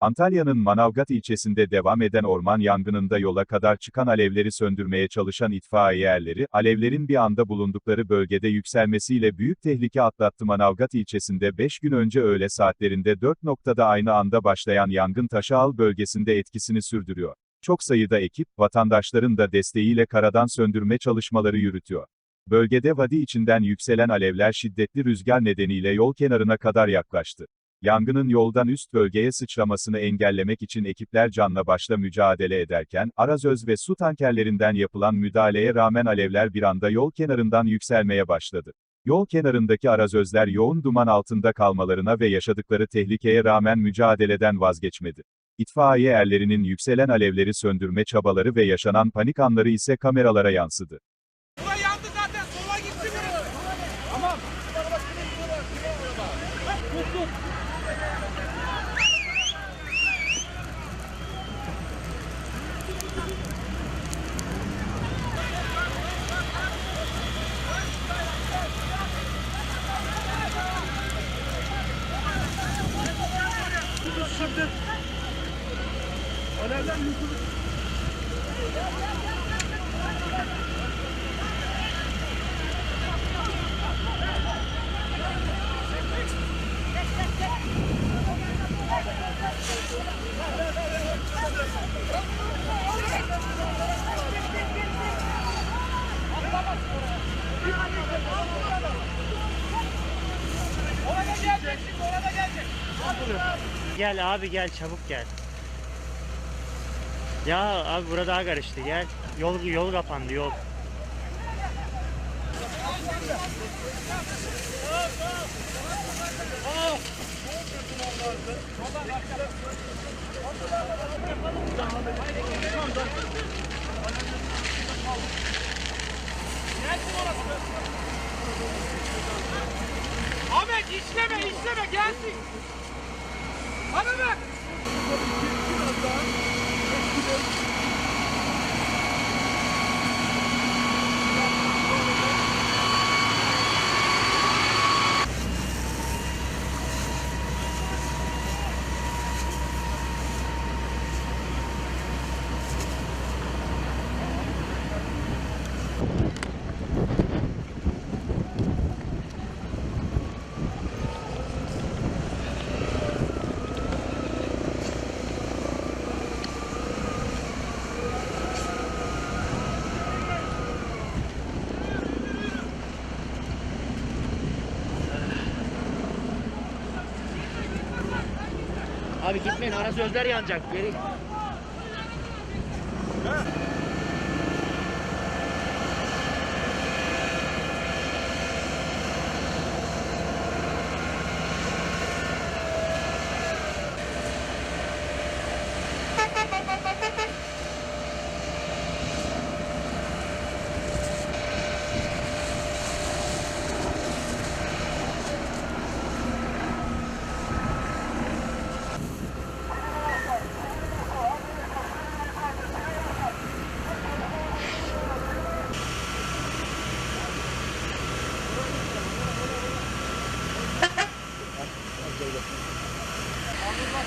Antalya'nın Manavgat ilçesinde devam eden orman yangınında yola kadar çıkan alevleri söndürmeye çalışan itfaiye erleri, alevlerin bir anda bulundukları bölgede yükselmesiyle büyük tehlike atlattı. Manavgat ilçesinde 5 gün önce öğle saatlerinde 4 noktada aynı anda başlayan yangın Taşağal bölgesinde etkisini sürdürüyor. Çok sayıda ekip, vatandaşların da desteğiyle karadan söndürme çalışmaları yürütüyor. Bölgede vadi içinden yükselen alevler şiddetli rüzgar nedeniyle yol kenarına kadar yaklaştı. Yangının yoldan üst bölgeye sıçramasını engellemek için ekipler canla başla mücadele ederken, arazöz ve su tankerlerinden yapılan müdahaleye rağmen alevler bir anda yol kenarından yükselmeye başladı. Yol kenarındaki arazözler yoğun duman altında kalmalarına ve yaşadıkları tehlikeye rağmen mücadeleden vazgeçmedi. İtfaiye erlerinin yükselen alevleri söndürme çabaları ve yaşanan panik anları ise kameralara yansıdı. Alevler yukarı. Gel abi gel çabuk gel. Ya abi burada daha karıştı gel. Yol yol kapandı yol. Ahmet işleme işleme gelsin. Bana bak. Abi gitmeyin ara sözler yanacak. Geri. 어느 맛